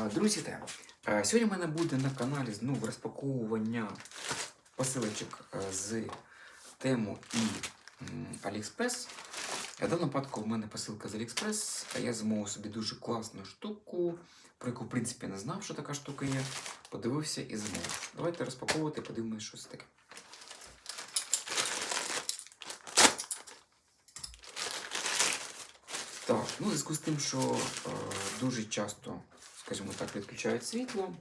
Е, Друзі, те, е, сьогодні в мене буде на каналі знову розпаковування посилочок е, з тему і AliExpress. В даному випадку в мене посилка з AliExpress, а я замовив собі дуже класну штуку, про яку в принципі не знав, що така штука є. Подивився і замовив. Давайте розпаковувати, подивимось, що це таке. Так, ну в зв'язку з тим, що е, дуже часто, скажімо так, відключають світло,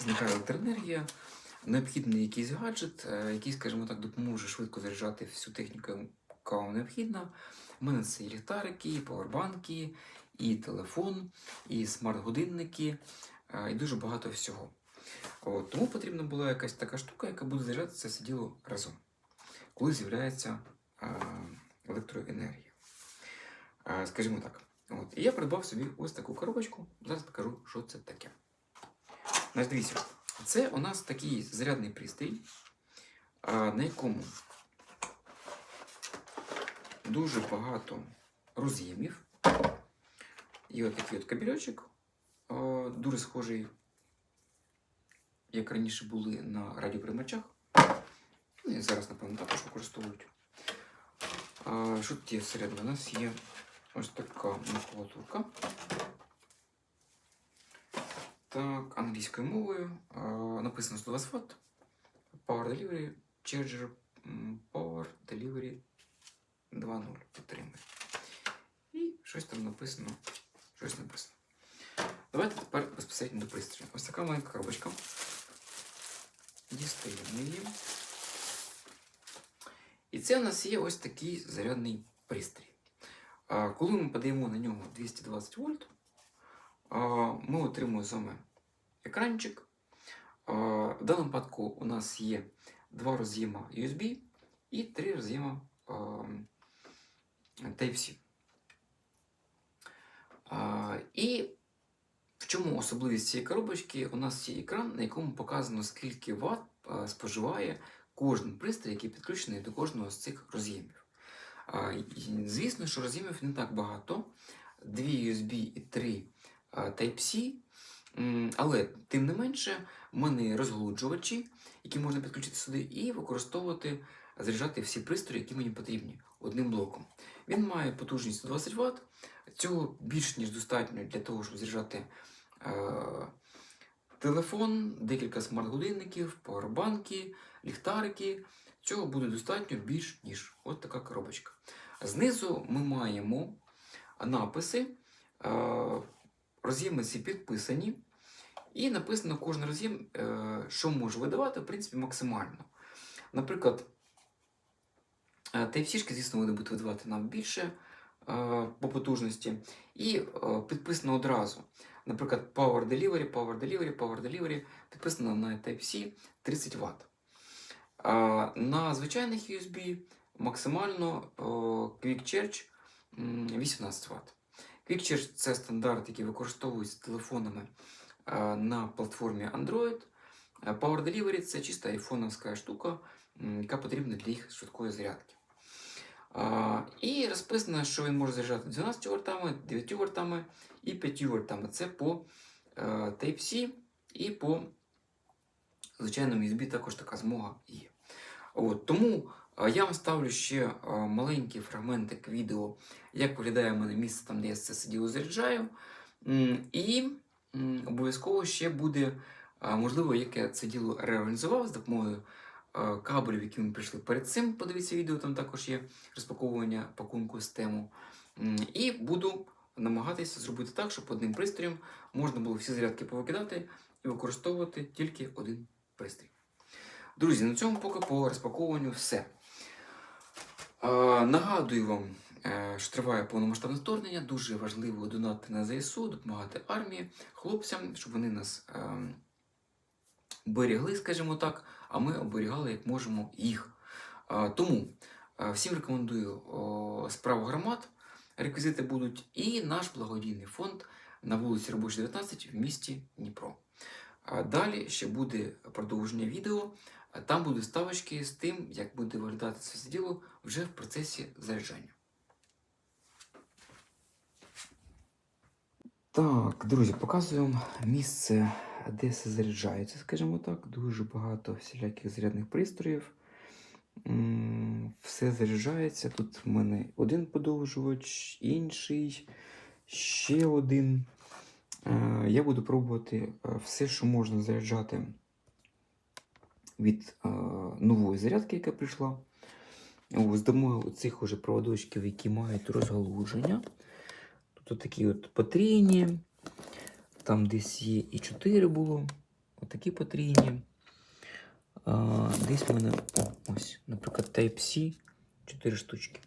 зникає електроенергія, необхідний якийсь гаджет, е, який, скажімо так, допоможе швидко заряджати всю техніку, яка вам необхідна. У мене це і ліхтарики, і павербанки, і телефон, і смарт-годинники, е, і дуже багато всього. От, тому потрібна була якась така штука, яка буде заряджати це все діло разом, коли з'являється е, електроенергія. Скажімо так. От. І я придбав собі ось таку коробочку. Зараз покажу, що це таке. Значить, дивіться, це у нас такий зарядний пристрій, на якому дуже багато роз'ємів. І от такий от кабельочок, дуже схожий, як раніше були на радіоприймачах. Ну, і зараз, напевно, також використовують. Що тут є всередині? У нас є ось така макулатурка. Так, англійською мовою. А, написано 120 Вт. Power Delivery, Charger м, Power Delivery 2.0 підтримує. І щось там написано. Щось написано. Давайте тепер безпосередньо до пристрою. Ось така маленька коробочка. Дістаємо її. І це у нас є ось такий зарядний пристрій. Коли ми подаємо на нього 220 вольт, ми отримуємо саме екранчик. В даному випадку у нас є два роз'єма USB і три роз'єма Type-C. І в чому особливість цієї коробочки? У нас є екран, на якому показано, скільки Вт споживає кожен пристрій, який підключений до кожного з цих роз'ємів. Звісно, що роз'ємів не так багато. Дві USB і три Type-C. Але тим не менше, в мене є розголуджувачі, які можна підключити сюди, і використовувати, заряджати всі пристрої, які мені потрібні одним блоком. Він має потужність 120 Вт. Цього більш ніж достатньо для того, щоб заряджати е, телефон, декілька смарт-годинників, павербанки, ліхтарики. Цього буде достатньо більш ніж от така коробочка. Знизу ми маємо написи, е, роз'єми ці підписані, і написано кожен роз'єм, е, що може видавати, в принципі, максимально. Наприклад, е, Type-C, звісно, вони будуть видавати нам більше по потужності. І підписано одразу. Наприклад, Power Delivery, Power Delivery, Power Delivery підписано на Type-C 30 Вт. На звичайних USB максимально о, Quick Charge м, 18 Вт. Quick Charge це стандарт, який використовується телефонами на платформі Android. Power Delivery це чиста айфоновська штука, яка потрібна для їх швидкої зарядки. І розписано, що він може заряджати 12 вольтами, 9 вольтами і 5 вольтами. Це по е, Type-C і по звичайному USB також така змога є. От, тому е, я вам ставлю ще е, маленький фрагментик відео, як виглядає в мене місце там, де я це сиділо заряджаю. І обов'язково ще буде, е, можливо, як я це діло реорганізував з допомогою кабелів, які ми прийшли перед цим. Подивіться відео, там також є розпаковування пакунку з тему. І буду намагатися зробити так, щоб одним пристроєм можна було всі зарядки повикидати і використовувати тільки один пристрій. Друзі, на цьому поки по розпаковуванню все. Нагадую вам, е, що триває повномасштабне вторгнення. Дуже важливо донати на ЗСУ, допомагати армії, хлопцям, щоб вони нас е, берегли, скажімо так, а ми оберігали як можемо їх. Тому е, всім рекомендую справу громад. Реквізити будуть і наш благодійний фонд на вулиці Робочій 19 в місті Дніпро. Далі ще буде продовження відео. Там будуть ставочки з тим, як буде виглядати це діло вже в процесі заряджання. Так, друзі, показую вам місце, де все заряджається, скажімо так. Дуже багато всіляких зарядних пристроїв. Все заряджається. Тут в мене один подовжувач, інший, ще один. Е, Я буду пробувати е, все, що можна заряджати від е, нової зарядки, яка прийшла. О, З допомогою цих уже проводочків, які мають розгалуження. Тут такі от потрійні. Там десь є і 4 було. Отакі потрійні. А, десь в мене, ось, наприклад, Type-C 4 штучки.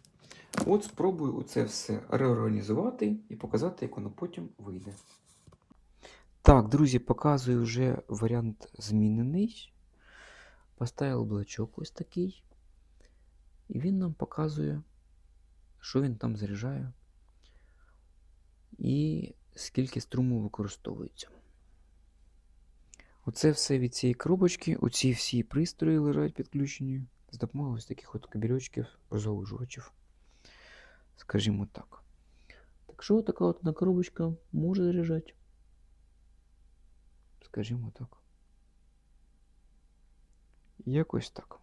От спробую це все реорганізувати і показати, як воно потім вийде. Так, друзі, показую вже варіант змінений. Поставив блочок ось такий. І він нам показує, що він там заряджає і скільки струму використовується. Оце все від цієї коробочки. Оці всі пристрої лежать підключені з допомогою ось таких от кабельочків, розгалужувачів. Скажімо так. Так що така от коробочка може заряджати. Скажімо так. Якось так.